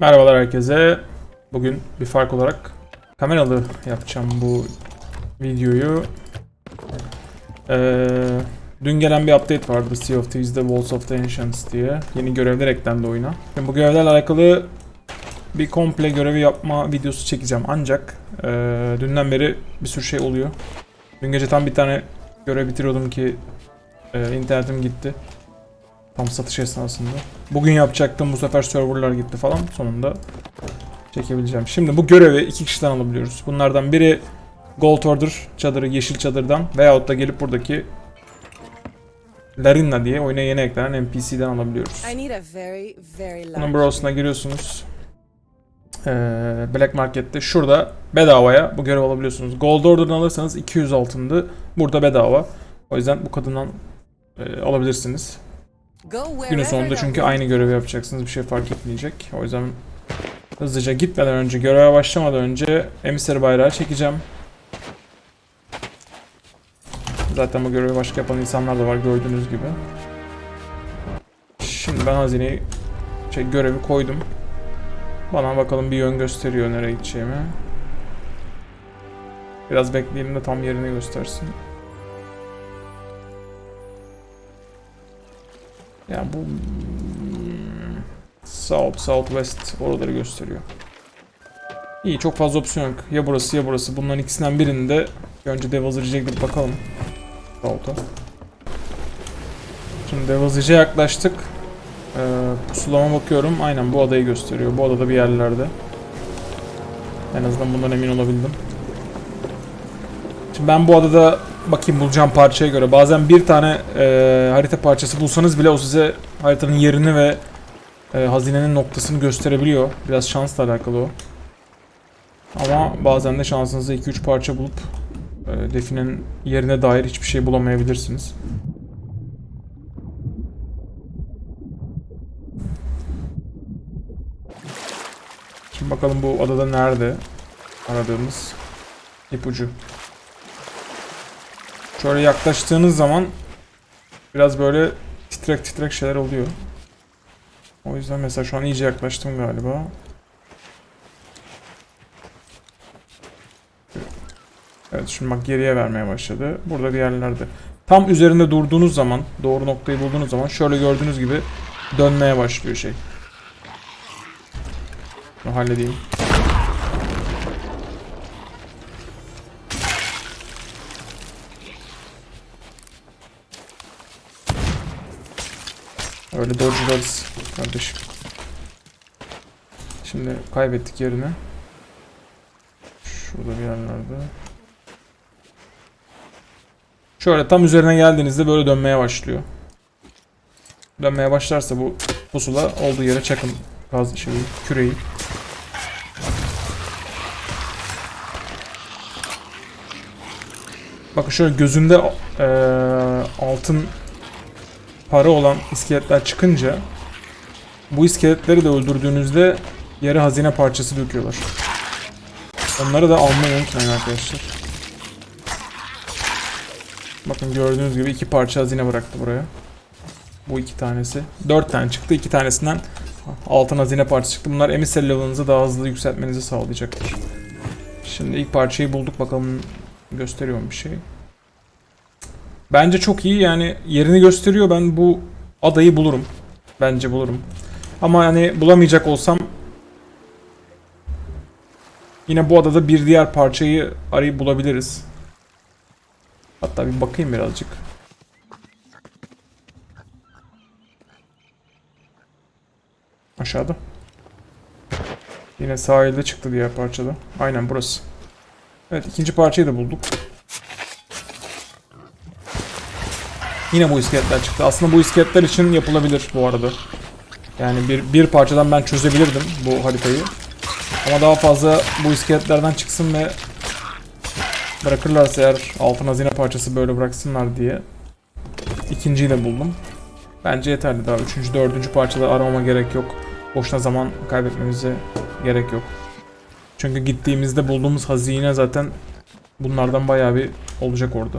Merhabalar herkese. Bugün bir fark olarak kameralı yapacağım bu videoyu. Ee, dün gelen bir update vardı Sea of Thieves'de Walls of the Ancients diye. Yeni görevler eklendi oyuna. Şimdi bu görevlerle alakalı bir komple görevi yapma videosu çekeceğim. Ancak ee, dünden beri bir sürü şey oluyor. Dün gece tam bir tane görev bitiriyordum ki ee, internetim gitti. Tam satış esnasında. Bugün yapacaktım bu sefer serverlar gitti falan. Sonunda çekebileceğim. Şimdi bu görevi iki kişiden alabiliyoruz. Bunlardan biri Gold Order çadırı, yeşil çadırdan veyahut da gelip buradaki Larinna diye oyuna yeni eklenen NPC'den alabiliyoruz. Bunun browser'ına giriyorsunuz. Ee, Black Market'te şurada bedavaya bu görev alabiliyorsunuz. Gold Order'dan alırsanız 200 altındı. Burada bedava. O yüzden bu kadından e, alabilirsiniz. Günün sonunda çünkü aynı görevi yapacaksınız. Bir şey fark etmeyecek. O yüzden hızlıca gitmeden önce, göreve başlamadan önce emiseri bayrağı çekeceğim. Zaten bu görevi başka yapan insanlar da var gördüğünüz gibi. Şimdi ben hazineyi, şey görevi koydum. Bana bakalım bir yön gösteriyor nereye gideceğimi. Biraz bekleyelim de tam yerini göstersin. Yani bu hmm, South, Southwest oraları gösteriyor. İyi çok fazla opsiyon yok. Ya burası ya burası. Bunların ikisinden birinde önce Devil's gidip bakalım. South'a. Şimdi Devil's yaklaştık. Ee, pusulama bakıyorum. Aynen bu adayı gösteriyor. Bu adada bir yerlerde. En azından bundan emin olabildim. Şimdi ben bu adada bakayım bulacağım parçaya göre. Bazen bir tane e, harita parçası bulsanız bile o size haritanın yerini ve e, hazinenin noktasını gösterebiliyor. Biraz şansla alakalı o. Ama bazen de şansınızda 2-3 parça bulup e, definenin yerine dair hiçbir şey bulamayabilirsiniz. Şimdi bakalım bu adada nerede aradığımız ipucu. Şöyle yaklaştığınız zaman biraz böyle titrek titrek şeyler oluyor. O yüzden mesela şu an iyice yaklaştım galiba. Evet şimdi bak geriye vermeye başladı. Burada bir yerlerde. Tam üzerinde durduğunuz zaman, doğru noktayı bulduğunuz zaman şöyle gördüğünüz gibi dönmeye başlıyor şey. Bunu halledeyim. Öyle dodge'larız kardeşim. Şimdi kaybettik yerini. Şurada bir yerlerde. Şöyle tam üzerine geldiğinizde böyle dönmeye başlıyor. Dönmeye başlarsa bu pusula olduğu yere çakın gaz şeyi, küreği. Bakın şöyle gözünde eee, altın para olan iskeletler çıkınca bu iskeletleri de öldürdüğünüzde yere hazine parçası döküyorlar. Onları da almayı unutmayın arkadaşlar. Bakın gördüğünüz gibi iki parça hazine bıraktı buraya. Bu iki tanesi. Dört tane çıktı. iki tanesinden altın hazine parçası çıktı. Bunlar emissary level'ınızı daha hızlı yükseltmenizi sağlayacaktır. Şimdi ilk parçayı bulduk. Bakalım gösteriyor bir şey. Bence çok iyi yani yerini gösteriyor. Ben bu adayı bulurum. Bence bulurum. Ama hani bulamayacak olsam yine bu adada bir diğer parçayı arayıp bulabiliriz. Hatta bir bakayım birazcık. Aşağıda. Yine sahilde çıktı diğer parçada. Aynen burası. Evet ikinci parçayı da bulduk. Yine bu iskeletler çıktı. Aslında bu iskeletler için yapılabilir bu arada. Yani bir, bir parçadan ben çözebilirdim bu haritayı. Ama daha fazla bu iskeletlerden çıksın ve bırakırlarsa eğer altın hazine parçası böyle bıraksınlar diye ikinciyi de buldum. Bence yeterli daha. Üçüncü, dördüncü parçaları aramama gerek yok. Boşuna zaman kaybetmemize gerek yok. Çünkü gittiğimizde bulduğumuz hazine zaten bunlardan bayağı bir olacak orada.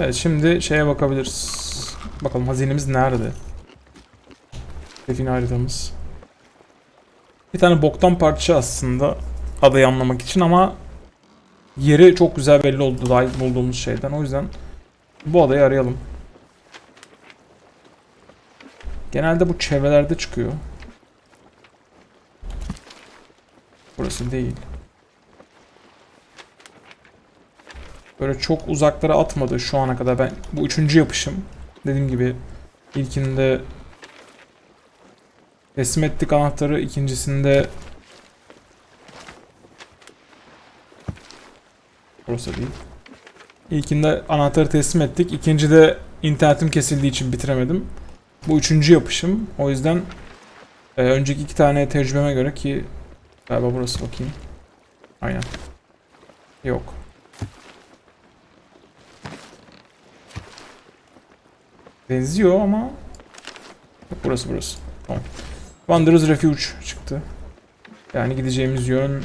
Evet şimdi şeye bakabiliriz. Bakalım hazinemiz nerede? Define haritamız. Bir tane boktan parça aslında adayı anlamak için ama yeri çok güzel belli oldu daha ilk bulduğumuz şeyden. O yüzden bu adayı arayalım. Genelde bu çevrelerde çıkıyor. Burası değil. Böyle çok uzaklara atmadı şu ana kadar. Ben bu üçüncü yapışım. Dediğim gibi ilkinde teslim ettik anahtarı. ikincisinde Burası değil. İlkinde anahtarı teslim ettik. İkincide internetim kesildiği için bitiremedim. Bu üçüncü yapışım. O yüzden e, önceki iki tane tecrübeme göre ki galiba burası bakayım. Aynen. Yok. Benziyor ama burası burası. Tamam. Wanderer's Refuge çıktı. Yani gideceğimiz yön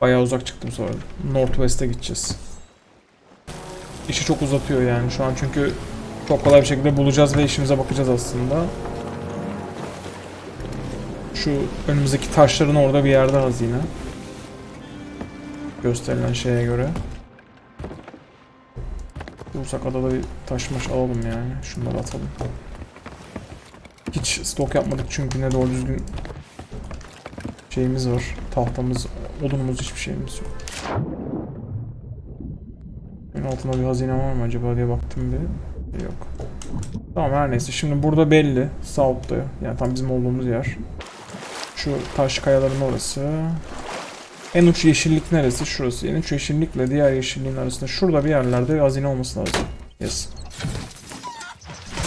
bayağı uzak çıktı bu sefer. Northwest'e gideceğiz. İşi çok uzatıyor yani şu an çünkü çok kolay bir şekilde bulacağız ve işimize bakacağız aslında. Şu önümüzdeki taşların orada bir yerde hazine. Gösterilen şeye göre. Bulursak adada bir taşmaş alalım yani. Şunları atalım. Hiç stok yapmadık çünkü ne doğru düzgün şeyimiz var. Tahtamız, odunumuz hiçbir şeyimiz yok. En altında bir hazine var mı acaba diye baktım bir. Yok. Tamam her neyse. Şimdi burada belli. South'ta. Yani tam bizim olduğumuz yer. Şu taş kayaların orası. En uç yeşillik neresi? Şurası. En uç yeşillikle diğer yeşilliğin arasında şurada bir yerlerde bir hazine olması lazım. Yes.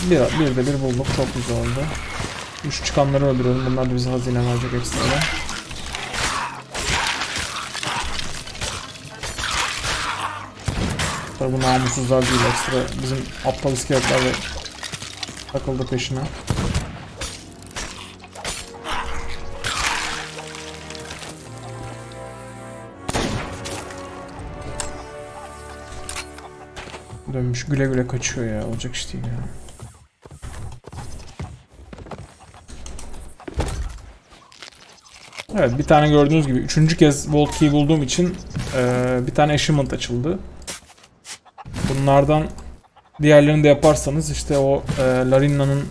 Bir, bir de bir bulduk. Çok güzel oldu. Üç çıkanları öldürelim. Bunlar da bize hazine verecek ekstradan. Tabi bu namussuzlar değil ekstra bizim aptal iskeletler de takıldı peşine. Dönmüş güle güle kaçıyor ya olacak iş değil ya. Evet bir tane gördüğünüz gibi üçüncü kez Vault Key bulduğum için eee, bir tane achievement açıldı. Bunlardan diğerlerini de yaparsanız işte o e, Larinna'nın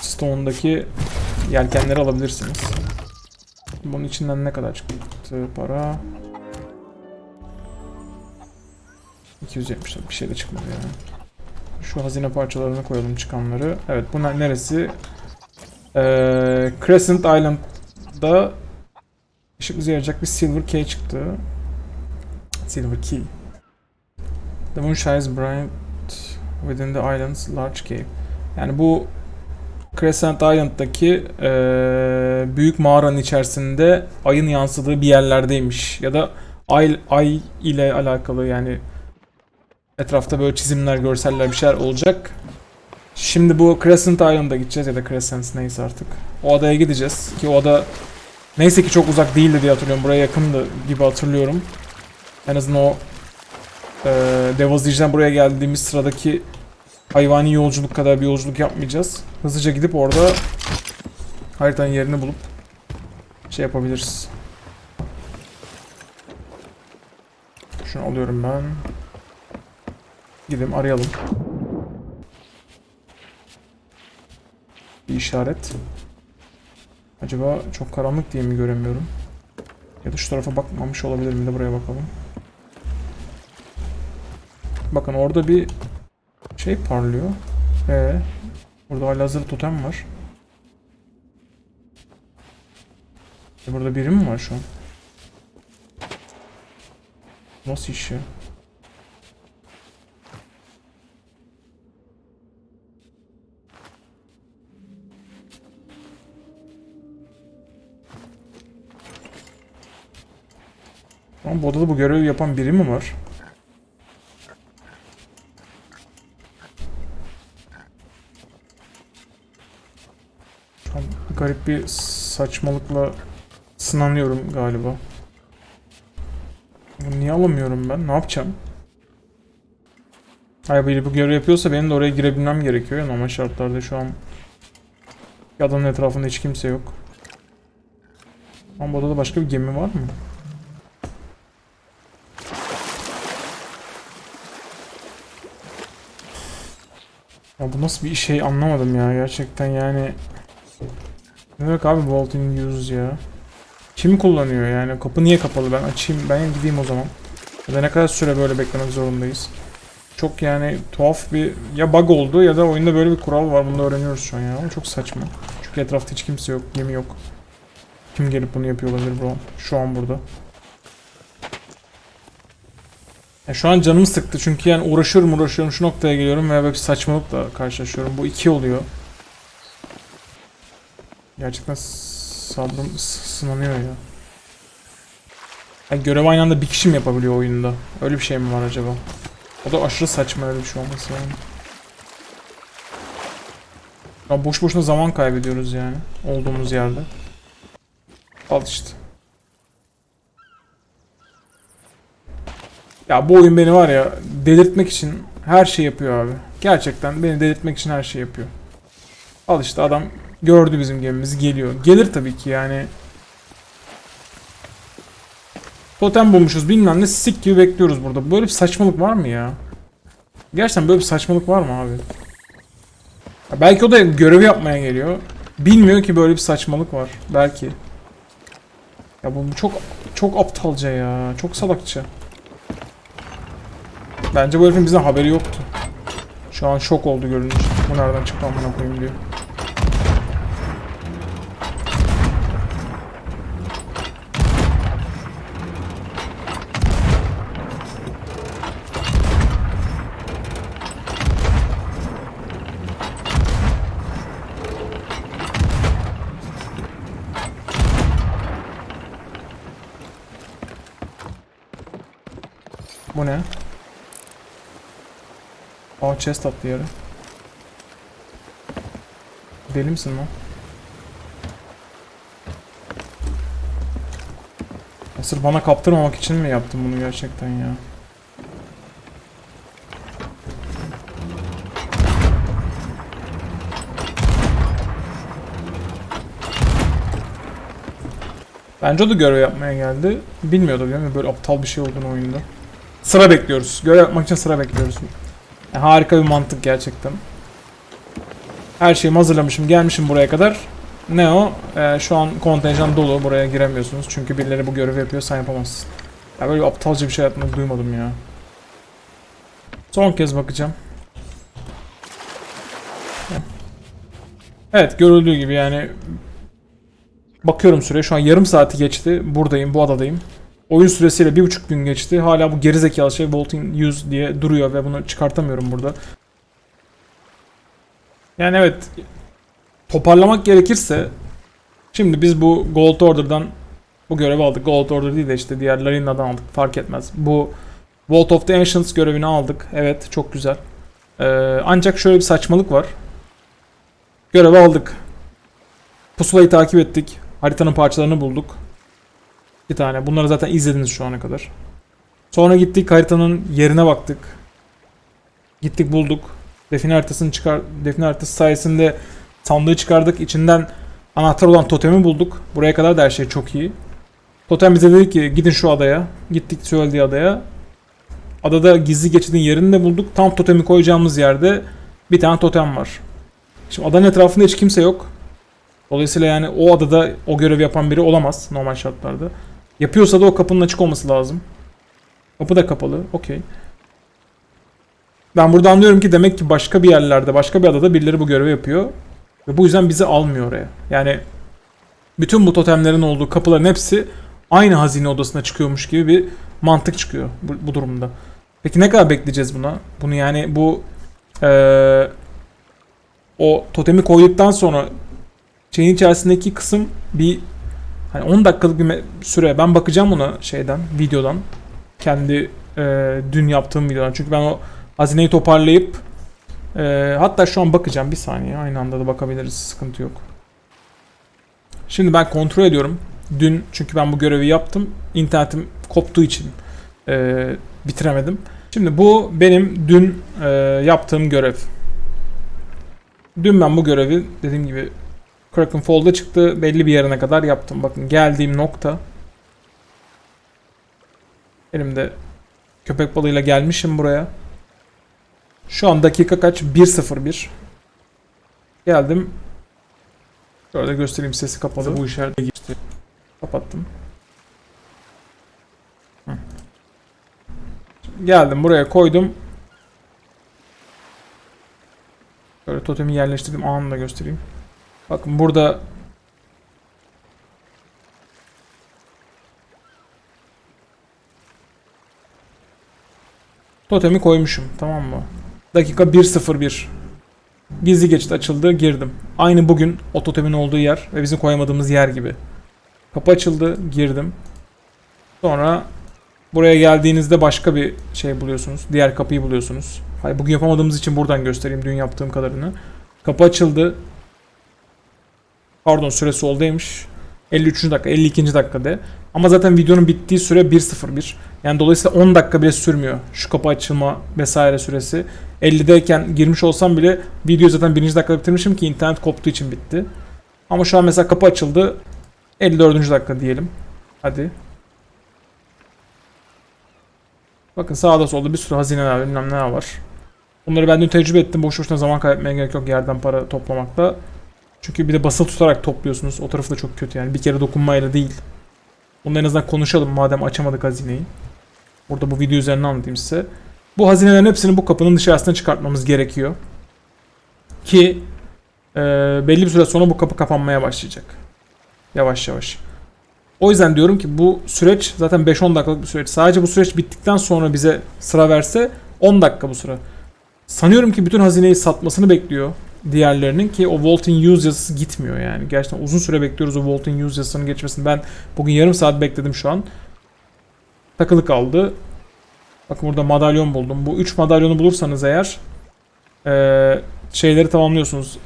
Stone'daki yelkenleri alabilirsiniz. Bunun içinden ne kadar çıktı para? 270 bir şey de çıkmadı yani. Şu hazine parçalarını koyalım çıkanları. Evet bunlar neresi? Ee, Crescent Island'da ışık yarayacak bir Silver Key çıktı. Silver Key. The moon shines bright within the island's large cave. Yani bu Crescent Island'daki eee, büyük mağaranın içerisinde ayın yansıdığı bir yerlerdeymiş. Ya da ay, ay ile alakalı yani etrafta böyle çizimler, görseller bir şeyler olacak. Şimdi bu Crescent Island'a gideceğiz ya da Crescent neyse artık. O adaya gideceğiz ki o ada neyse ki çok uzak değildi diye hatırlıyorum. Buraya yakındı gibi hatırlıyorum. En azından o Devil's Didge'den buraya geldiğimiz sıradaki hayvani yolculuk kadar bir yolculuk yapmayacağız. Hızlıca gidip orada haritanın yerini bulup şey yapabiliriz. Şunu alıyorum ben. Gidelim arayalım. Bir işaret. Acaba çok karanlık diye mi göremiyorum? Ya da şu tarafa bakmamış olabilir mi de buraya bakalım. Bakın orada bir şey parlıyor. Ee, burada hala hazır totem var. Burada biri mi var şu an? Nasıl iş ya? Ama bu odada bu görevi yapan biri mi var? Garip bir saçmalıkla sınanıyorum galiba. Bunu niye alamıyorum ben? Ne yapacağım? Hayır biri bu görev yapıyorsa benim de oraya girebilmem gerekiyor normal şartlarda şu an adamın etrafında hiç kimse yok. Ama bu odada başka bir gemi var mı? Ya bu nasıl bir şey anlamadım ya gerçekten yani. Ne demek abi Vault in use ya? Kim kullanıyor yani? Kapı niye kapalı? Ben açayım, ben gideyim o zaman. Ya da ne kadar süre böyle beklemek zorundayız? Çok yani tuhaf bir ya bug oldu ya da oyunda böyle bir kural var. Bunu da öğreniyoruz şu an ya. Ama çok saçma. Çünkü etrafta hiç kimse yok, gemi yok. Kim gelip bunu yapıyor olabilir bro? Şu an burada. Ya şu an canımı sıktı çünkü yani uğraşıyorum uğraşıyorum şu noktaya geliyorum ve böyle bir saçmalıkla karşılaşıyorum. Bu iki oluyor. Gerçekten sabrım sınanıyor ya. Yani görev aynı anda bir kişi mi yapabiliyor oyunda? Öyle bir şey mi var acaba? O da aşırı saçma öyle bir şey olması yani. Ya boş boşuna zaman kaybediyoruz yani olduğumuz yerde. Al işte. Ya bu oyun beni var ya delirtmek için her şey yapıyor abi. Gerçekten beni delirtmek için her şey yapıyor. Al işte adam gördü bizim gemimizi geliyor. Gelir tabii ki yani. Totem bulmuşuz bilmem ne sik gibi bekliyoruz burada. Böyle bir saçmalık var mı ya? Gerçekten böyle bir saçmalık var mı abi? Ya belki o da görevi yapmaya geliyor. Bilmiyor ki böyle bir saçmalık var. Belki. Ya bu çok çok aptalca ya. Çok salakça. Bence bu herifin bizden haberi yoktu. Şu an şok oldu görünce. Bu nereden çıktı amına koyayım diyor. Bu ne? Aa chest attı yere. Deli misin lan? Ya Sırf bana kaptırmamak için mi yaptın bunu gerçekten ya? Bence o da görev yapmaya geldi. Bilmiyordu değil mi? Böyle aptal bir şey olduğunu oyunda. Sıra bekliyoruz. Görev yapmak için sıra bekliyoruz. Ya harika bir mantık gerçekten. Her şeyimi hazırlamışım, gelmişim buraya kadar. Ne o? Ee, şu an kontenjan dolu, buraya giremiyorsunuz. Çünkü birileri bu görevi yapıyor, sen yapamazsın. Ya böyle aptalca bir şey hayatımda duymadım ya. Son kez bakacağım. Evet, görüldüğü gibi yani Bakıyorum süreye şu an yarım saati geçti. Buradayım, bu adadayım. Oyun süresiyle bir buçuk gün geçti. Hala bu gerizekalı şey Volting 100 diye duruyor ve bunu çıkartamıyorum burada. Yani evet toparlamak gerekirse şimdi biz bu Gold Order'dan bu görevi aldık. Gold Order değil de işte diğer Larina'dan aldık. Fark etmez. Bu Vault of the Ancients görevini aldık. Evet çok güzel. Ee, ancak şöyle bir saçmalık var. Görevi aldık. Pusulayı takip ettik. Haritanın parçalarını bulduk. Bir tane. Bunları zaten izlediniz şu ana kadar. Sonra gittik haritanın yerine baktık. Gittik bulduk. Define haritasını çıkar define haritası sayesinde sandığı çıkardık. İçinden anahtar olan totemi bulduk. Buraya kadar da her şey çok iyi. Totem bize dedi ki gidin şu adaya. Gittik söylediği adaya. Adada gizli geçidin yerini de bulduk. Tam totemi koyacağımız yerde bir tane totem var. Şimdi adanın etrafında hiç kimse yok. Dolayısıyla yani o adada o görevi yapan biri olamaz normal şartlarda. Yapıyorsa da o kapının açık olması lazım. Kapı da kapalı. Okey. Ben burada anlıyorum ki demek ki başka bir yerlerde, başka bir adada birileri bu görevi yapıyor. Ve bu yüzden bizi almıyor oraya. Yani bütün bu totemlerin olduğu kapıların hepsi aynı hazine odasına çıkıyormuş gibi bir mantık çıkıyor bu, bu durumda. Peki ne kadar bekleyeceğiz buna? Bunu yani bu eee, o totemi koyduktan sonra şeyin içerisindeki kısım bir hani 10 dakikalık bir süre. Ben bakacağım ona şeyden, videodan. Kendi e, dün yaptığım videodan. Çünkü ben o hazineyi toparlayıp e, hatta şu an bakacağım bir saniye. Aynı anda da bakabiliriz. Sıkıntı yok. Şimdi ben kontrol ediyorum. Dün çünkü ben bu görevi yaptım. İnternetim koptuğu için e, bitiremedim. Şimdi bu benim dün e, yaptığım görev. Dün ben bu görevi dediğim gibi Kraken Fall'da çıktı. Belli bir yerine kadar yaptım. Bakın geldiğim nokta. Elimde köpek balığıyla gelmişim buraya. Şu an dakika kaç? 1.01. Geldim. Şöyle göstereyim sesi kapalı. Bu işarete geçti. Kapattım. Hı. Geldim buraya koydum. Şöyle totemi yerleştirdim. Anını da göstereyim. Bakın burada Totemi koymuşum tamam mı? Dakika 1.01 Gizli geçit açıldı girdim. Aynı bugün o totemin olduğu yer ve bizim koyamadığımız yer gibi. Kapı açıldı girdim. Sonra buraya geldiğinizde başka bir şey buluyorsunuz. Diğer kapıyı buluyorsunuz. Hayır bugün yapamadığımız için buradan göstereyim dün yaptığım kadarını. Kapı açıldı. Pardon süre soldaymış. 53. dakika 52. dakikada. Ama zaten videonun bittiği süre 1.01. Yani dolayısıyla 10 dakika bile sürmüyor. Şu kapı açılma vesaire süresi. 50'deyken girmiş olsam bile video zaten 1. dakikada bitirmişim ki internet koptuğu için bitti. Ama şu an mesela kapı açıldı. 54. dakika diyelim. Hadi. Bakın sağda solda bir sürü hazineler bilmem neler var. Bunları ben dün tecrübe ettim. Boş boşuna zaman kaybetmeye gerek yok yerden para toplamakta. Çünkü bir de basılı tutarak topluyorsunuz. O tarafı da çok kötü yani. Bir kere dokunmayla değil. Bunu en azından konuşalım madem açamadık hazineyi. Burada bu video üzerinden anlatayım size. Bu hazinelerin hepsini bu kapının dışarısına çıkartmamız gerekiyor. Ki e, belli bir süre sonra bu kapı kapanmaya başlayacak. Yavaş yavaş. O yüzden diyorum ki bu süreç zaten 5-10 dakikalık bir süreç. Sadece bu süreç bittikten sonra bize sıra verse 10 dakika bu sıra. Sanıyorum ki bütün hazineyi satmasını bekliyor diğerlerinin ki o Vault Use yazısı gitmiyor yani. Gerçekten uzun süre bekliyoruz o Vault Use yazısının geçmesini. Ben bugün yarım saat bekledim şu an. Takılı kaldı. Bakın burada madalyon buldum. Bu 3 madalyonu bulursanız eğer eee, şeyleri tamamlıyorsunuz.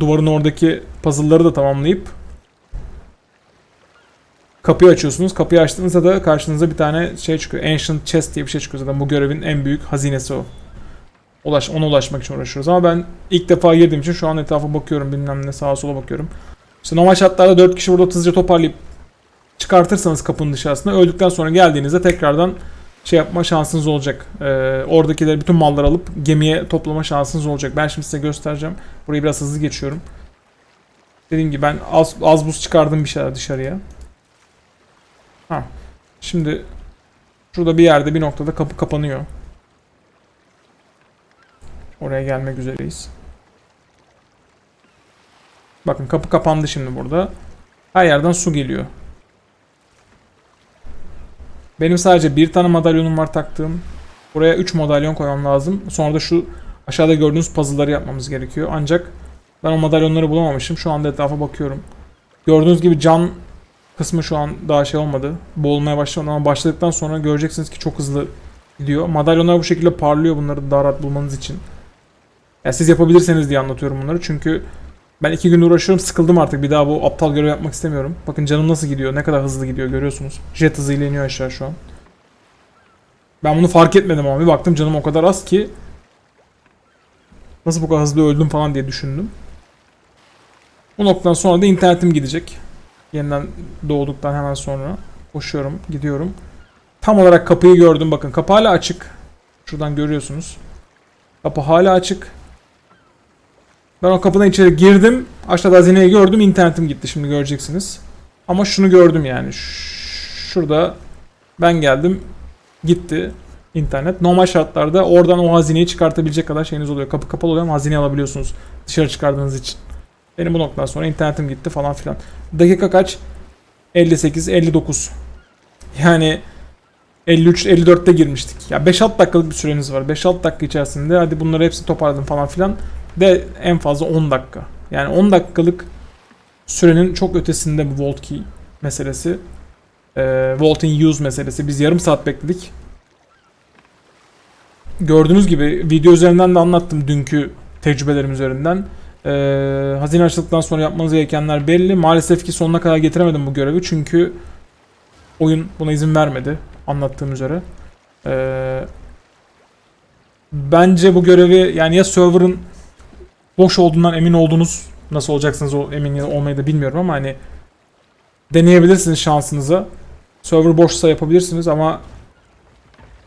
Duvarın oradaki puzzle'ları da tamamlayıp kapıyı açıyorsunuz. Kapıyı açtığınızda da karşınıza bir tane şey çıkıyor. Ancient Chest diye bir şey çıkıyor zaten. Bu görevin en büyük hazinesi o. Ulaş, ona ulaşmak için uğraşıyoruz. Ama ben ilk defa girdiğim için şu an etrafa bakıyorum. Bilmem ne sağa sola bakıyorum. İşte normal şartlarda 4 kişi burada hızlıca toparlayıp çıkartırsanız kapının dışarısına öldükten sonra geldiğinizde tekrardan şey yapma şansınız olacak. Ee, oradakileri bütün malları alıp gemiye toplama şansınız olacak. Ben şimdi size göstereceğim. Burayı biraz hızlı geçiyorum. Dediğim gibi ben az, az buz çıkardım bir şeyler dışarıya. Ha. Şimdi şurada bir yerde bir noktada kapı kapanıyor. Oraya gelmek üzereyiz. Bakın kapı kapandı şimdi burada. Her yerden su geliyor. Benim sadece bir tane madalyonum var taktığım. Buraya 3 madalyon koymam lazım. Sonra da şu aşağıda gördüğünüz puzzle'ları yapmamız gerekiyor. Ancak ben o madalyonları bulamamışım. Şu anda etrafa bakıyorum. Gördüğünüz gibi can kısmı şu an daha şey olmadı. Boğulmaya başlamadı ama başladıktan sonra göreceksiniz ki çok hızlı gidiyor. Madalyonlar bu şekilde parlıyor bunları daha rahat bulmanız için. Ya siz yapabilirseniz diye anlatıyorum bunları. Çünkü ben iki gün uğraşıyorum sıkıldım artık. Bir daha bu aptal görev yapmak istemiyorum. Bakın canım nasıl gidiyor. Ne kadar hızlı gidiyor görüyorsunuz. Jet hızıyla iniyor aşağı şu an. Ben bunu fark etmedim ama bir baktım canım o kadar az ki nasıl bu kadar hızlı öldüm falan diye düşündüm. Bu noktadan sonra da internetim gidecek. Yeniden doğduktan hemen sonra koşuyorum, gidiyorum. Tam olarak kapıyı gördüm bakın. Kapı hala açık. Şuradan görüyorsunuz. Kapı hala açık. Ben o kapıdan içeri girdim. Aşağıda hazineyi gördüm. internetim gitti. Şimdi göreceksiniz. Ama şunu gördüm yani. Şurada ben geldim. Gitti internet. Normal şartlarda oradan o hazineyi çıkartabilecek kadar şeyiniz oluyor. Kapı kapalı oluyor ama hazineyi alabiliyorsunuz. Dışarı çıkardığınız için. Benim bu noktadan sonra internetim gitti falan filan. Dakika kaç? 58, 59. Yani 53, 54'te girmiştik. Ya 5-6 dakikalık bir süreniz var. 5-6 dakika içerisinde hadi bunları hepsini toparladım falan filan. De en fazla 10 dakika. Yani 10 dakikalık sürenin çok ötesinde bu Vault Key meselesi. Ee, Vault in Use meselesi. Biz yarım saat bekledik. Gördüğünüz gibi video üzerinden de anlattım dünkü tecrübelerim üzerinden. Ee, hazine açıldıktan sonra yapmanız gerekenler belli. Maalesef ki sonuna kadar getiremedim bu görevi çünkü oyun buna izin vermedi anlattığım üzere. Ee, bence bu görevi yani ya server'ın boş olduğundan emin olduğunuz Nasıl olacaksınız o emin olmayı da bilmiyorum ama hani deneyebilirsiniz şansınızı. Server boşsa yapabilirsiniz ama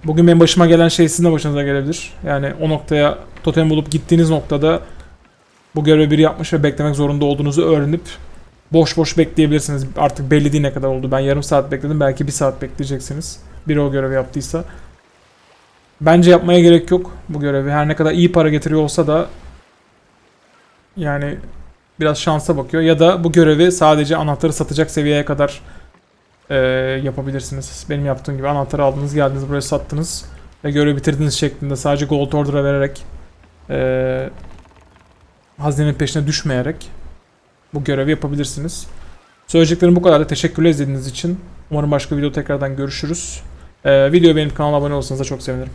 bugün benim başıma gelen şey sizin de başınıza gelebilir. Yani o noktaya totem bulup gittiğiniz noktada bu görevi biri yapmış ve beklemek zorunda olduğunuzu öğrenip boş boş bekleyebilirsiniz. Artık belli değil ne kadar oldu. Ben yarım saat bekledim. Belki bir saat bekleyeceksiniz. Biri o görevi yaptıysa. Bence yapmaya gerek yok bu görevi. Her ne kadar iyi para getiriyor olsa da yani biraz şansa bakıyor. Ya da bu görevi sadece anahtarı satacak seviyeye kadar eee, yapabilirsiniz. Benim yaptığım gibi anahtarı aldınız, geldiniz buraya sattınız ve görevi bitirdiniz şeklinde sadece gold order'a vererek eee hazinenin peşine düşmeyerek bu görevi yapabilirsiniz. Söyleyeceklerim bu kadar. Teşekkürler izlediğiniz için. Umarım başka video tekrardan görüşürüz. Ee, videoyu beğenip kanala abone olursanız da çok sevinirim.